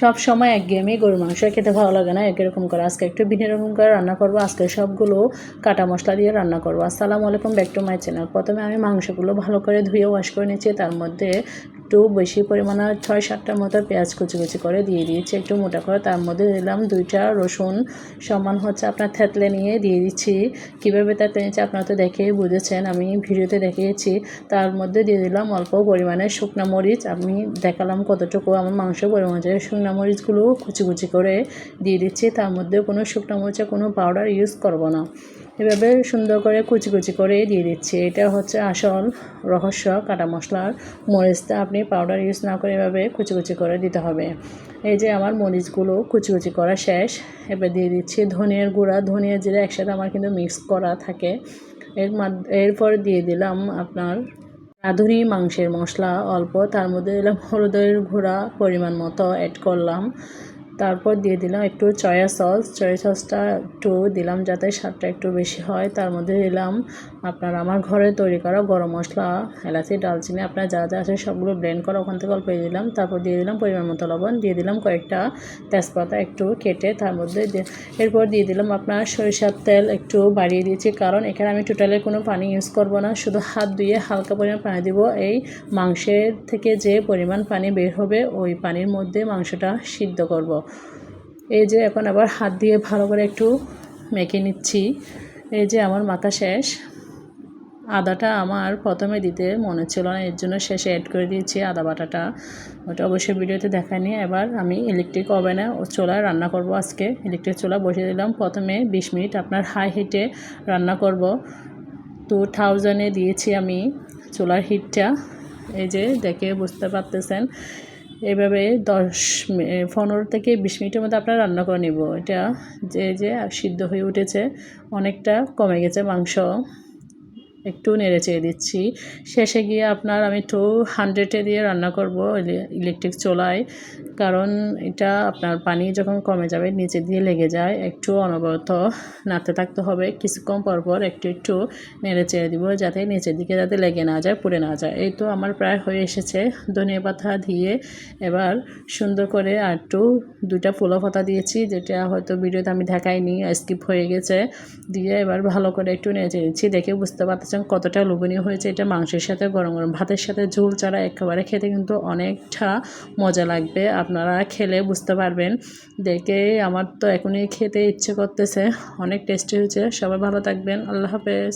সব সময় একঘেয়েমি গরুর মাংস খেতে ভালো লাগে না একরকম করে। আজকে একটু ভিন্ন রকম করে রান্না করব, আজকে সবগুলো কাটা মশলা দিয়ে রান্না করব। আসসালামু আলাইকুম, ব্যাক টু মাই চ্যানেল। প্রথমে আমি মাংসগুলো ভালো করে ধুয়ে ওয়াশ করে নিয়েছি তার মধ্যে একটু বেশি পরিমাণে ছয় সাতটার মতো পেঁয়াজ কুচি কুচি করে দিয়ে দিয়েছি, একটু মোটা করে। তার মধ্যে দিলাম দুইটা রসুন। সমান হচ্ছে আপনার থেতলে নিয়ে দিয়ে দিচ্ছি। কীভাবে থেতলে নিয়েছি আপনারা তো দেখেই বুঝেছেন, আমি ভিডিওতে দেখিয়েছি। তার মধ্যে দিয়ে দিলাম অল্প পরিমাণে শুকনো মরিচ। আমি দেখালাম কতটুকু আমার মাংস পরিমাণ শুকনো মরিচগুলো কুচি কুচি করে দিয়ে দিচ্ছি। তার মধ্যে কোনো শুকনো মরিচে কোনো পাউডার ইউজ করব না। এভাবে সুন্দর করে কুচি কুচি করে দিয়ে দিচ্ছি। এটা হচ্ছে আসল রহস্য, কাটা মশলার মরিচটা আপনি পাউডার ইউজ না করে এভাবে কুচি কুচি করে দিতে হবে। এই যে আমার মরিচগুলো কুচি কুচি করা শেষ, এবার দিয়ে দিচ্ছি ধনিয়ার গুঁড়া। ধনিয়া জিরা একসাথে আমার কিন্তু মিক্স করা থাকে। এর এরপর দিয়ে দিলাম আপনার রাঁধুনি মাংসের মশলা। অল্প তার মধ্যে দিলাম হলুদের গুঁড়া পরিমাণ মতো অ্যাড করলাম। তারপর দিয়ে দিলাম একটু চয়া সস। চয়া সসটা একটু দিলাম যাতে স্বাদটা একটু বেশি হয়। তার মধ্যে দিলাম আপনার আমার ঘরে তৈরি করা গরম মশলা, এলাচি, ডালচিনি। আপনার যা যা আছে সবগুলো ব্লেন্ড করা ওখান থেকে অল্প দিলাম। তারপর দিয়ে দিলাম পরিমাণ মতো লবণ। দিয়ে দিলাম কয়েকটা তেজপাতা একটু কেটে তার মধ্যে এরপর দিয়ে দিলাম আপনার সরিষার তেল একটু বাড়িয়ে দিয়েছি। কারণ এখানে আমি টোটালি কোনো পানি ইউজ করব না। শুধু হাত ধুয়ে হালকা পরিমাণ পানি দিব। এই মাংসের থেকে যে পরিমাণ পানি বের হবে, ওই পানির মধ্যে মাংসটা সিদ্ধ করব। এই যে এখন আবার হাত দিয়ে ভালো করে একটু মেখে নিচ্ছি। এই যে আমার মাথা শেষ। আদাটা আমার প্রথমে দিতে মনে ছিল না, এর জন্য শেষে অ্যাড করে দিয়েছি আদা বাটাটা। ওটা অবশ্যই ভিডিওতে দেখায়নি। এবার আমি ইলেকট্রিক ওভেনে ও চুলায় রান্না করব আজকে। ইলেকট্রিক চোলা বসিয়ে দিলাম। প্রথমে বিশ মিনিট আপনার হাই হিটে রান্না করব। টু থাউজেন্ডে দিয়েছি আমি চুলার হিটটা এই যে দেখে বুঝতে পারতেছেন। এভাবে দশ পনেরো থেকে বিশ মিনিটের মধ্যে আপনার রান্না করে নেব। এটা যে যে সিদ্ধ হয়ে উঠেছে অনেকটা কমে গেছে মাংস। একটু নেড়ে চেয়ে দিচ্ছি। শেষে গিয়ে আপনার আমি টু হান্ড্রেডে দিয়ে রান্না করব ইলেকট্রিক চোলায়। কারণ এটা আপনার পানি যখন কমে যাবে, নিচে দিয়ে লেগে যায়, একটু অনবরত নাড়তে থাকতে হবে। কিছুক্ষণ পর পর একটু একটু নেড়ে চেড়ে দিব যাতে নিচের দিকে যাতে লেগে না যায়, পুড়ে না যায়। এই তো আমার প্রায় হয়ে এসেছে। ধনিয়া পাতা দিয়ে এবার সুন্দর করে আর একটু দুইটা ফুলো পাতা দিয়েছি, যেটা হয়তো ভিডিওতে আমি দেখাইনি স্কিপ হয়ে গেছে। দিয়ে এবার ভালো করে একটু নেড়ে দিচ্ছি দেখে বুঝতে পারতেছেন কতটা লোভনীয় হয়েছে এটা মাংসের সাথে, গরম গরম ভাতের সাথে ঝোল ছাড়া একেবারে খেতে কিন্তু অনেকটা মজা লাগবে। আপনারা খেলে বুঝতে পারবেন। দেখে আমার তো এখনই খেতে ইচ্ছে করতেছে। অনেক টেস্টি হয়েছে। সবাই ভালো থাকবেন। আল্লাহ হাফেজ।